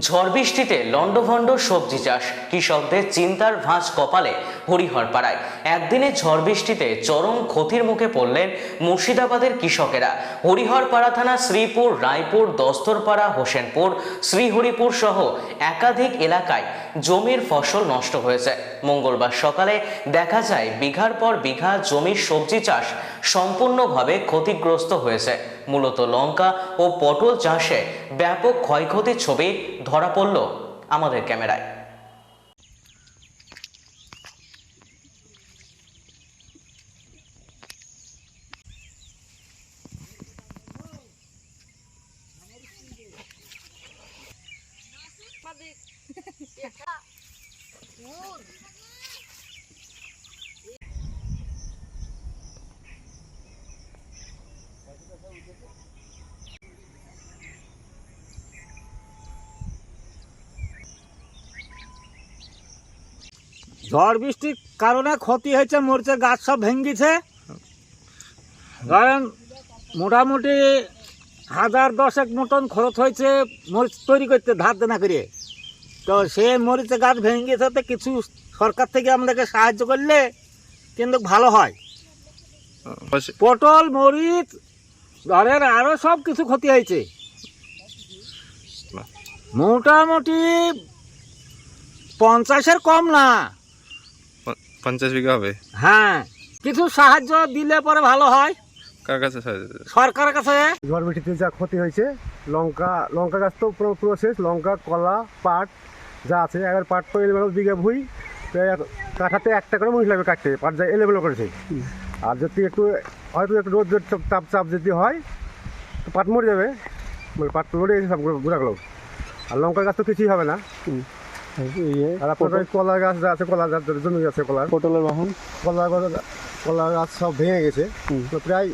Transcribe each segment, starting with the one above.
ঝড় বৃষ্টিতে লণ্ডভণ্ড সবজি চাষ। কৃষকদের চিন্তার ভাঁজ কপালে হরিহর পাড়ায় একদিনে ঝড় বৃষ্টিতে চরম ক্ষতির মুখে পড়লেন মুর্শিদাবাদের কৃষকেরা। হরিহরপাড়া থানা শ্রীপুর, রায়পুর, দস্তরপাড়া, হোসেনপুর, শ্রীহরিপুর সহ একাধিক এলাকায় জমির ফসল নষ্ট হয়েছে। মঙ্গলবার সকালে দেখা যায়, বিঘার পর বিঘা জমির সবজি চাষ সম্পূর্ণভাবে ক্ষতিগ্রস্ত হয়েছে। মূলত লঙ্কা ও পটল চাষে ব্যাপক ক্ষয়ক্ষতির ছবি ধরা পড়ল আমাদের ক্যামেরায়। ঝড় বৃষ্টির কারণে ক্ষতি হয়েছে মরিচে গাছ সব ভেঙ্গিছে কারণ মোটামুটি হাজার দশেক মতন খরচ হয়েছে মরিচ তৈরি করতে ধার দেনা করে। তো সে মরিচে গাছ ভেঙে গেছে তো কিছু সরকার থেকে আমাদেরকে সাহায্য করলে কিন্তু ভালো হয়। পটল মরিচ ধরেন আরও সব কিছু ক্ষতি হয়েছে। মোটামুটি পঞ্চাশের কম না। পঞ্চাশ বিঘা হবে। হ্যাঁ কিছু সাহায্য দিলে পরে ভালো হয়। কার কাছে সরকারের কাছে। ঝড় বৃষ্টিতে যা ক্ষতি হয়েছে লঙ্কা লঙ্কা গাছ তো পুরো পুরো শেষ লঙ্কা কলা পাট যা আছে এবার পাট তো এলেবেল বিঘা ভুই তো কাঠাতে একটা করে মহিলা কাটতে পাট যা করেছে। আর যদি একটু হয়তো একটু রোদ রোদ চাপ- চাপ যদি হয় তো পাট মরে যাবে। মানে পাট গেছে সব গুঁড়াগুলো। আর লঙ্কা গাছ তো কিছুই হবে না। আর আপনার কলা গাছ যা আছে কলা গাছ জমি আছে কলার। পটলের বাহন। কলা গাছ কলা গাছ সব ভেঙে গেছে। তো প্রায়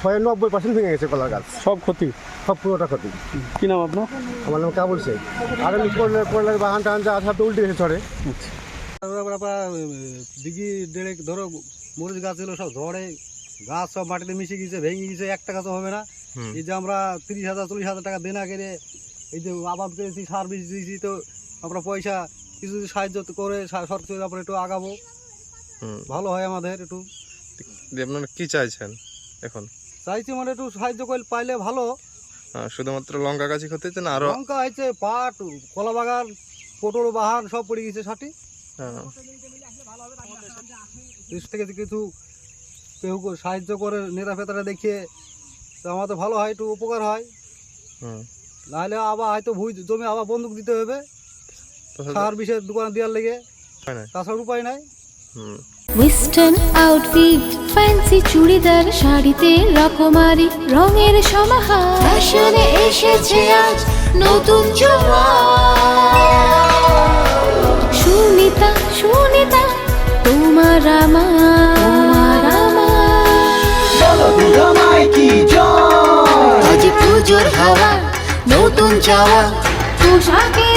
ছয় নব্বই পার্সেন্ট ভেঙে গেছে কলা গাছ। সব ক্ষতি? সব পুরোটা ক্ষতি। কি নাম আপনার? আমার নাম কাবুল শেখ। আর এমনি করলে করলে বাহান টাহান যা তো উল্টে গেছে চড়ে। দিঘি দেড়েক ধরো মরিচ গাছ ছিল সব ঝড়ে। গাছ সব মাটিতে মিশে গেছে ভেঙে গেছে এক টাকা তো হবে না। এই যে আমরা তিরিশ হাজার চল্লিশ হাজার টাকা দেনা করে এই যে আবাদ করেছি সার বীজ দিয়েছি তো আমরা পয়সা কিছু যদি সাহায্য করে সা- সরকারের আমরা একটু আগাবো। হুম। ভালো হয় আমাদের একটু। আপনারা কি চাইছেন এখন? চাইছি মানে একটু সাহায্য করে পাইলে ভালো। শুধুমাত্র লঙ্কা ক্ষতি হচ্ছে না আরও লঙ্কা হয়েছে পাট কলা বাগান পটল বাহান সব পড়ে গেছে সাটি হ্যাঁ, দেশ থেকে কিছু কেউ সাহায্য করে নেতা দেখিয়ে তো আমাদের ভালো হয় একটু উপকার হয়। নাহলে আবার হয়তো ভুই জমি আবার বন্দুক দিতে হবে। সার বিষের দোকানে দেওয়ার লেগে তাছাড়া উপায় নাই। ওয়েস্টার্ন আউটফিট ফ্যান্সি চুড়িদার শাড়িতে রকমারি রঙের সমাহার। ফ্যাশনে এসেছে আজ নতুন সুনিতা সুনিতা তোমার আমার। আমার। আজ পুজোর হাওয়া নতুন চাওয়া। পোশাকের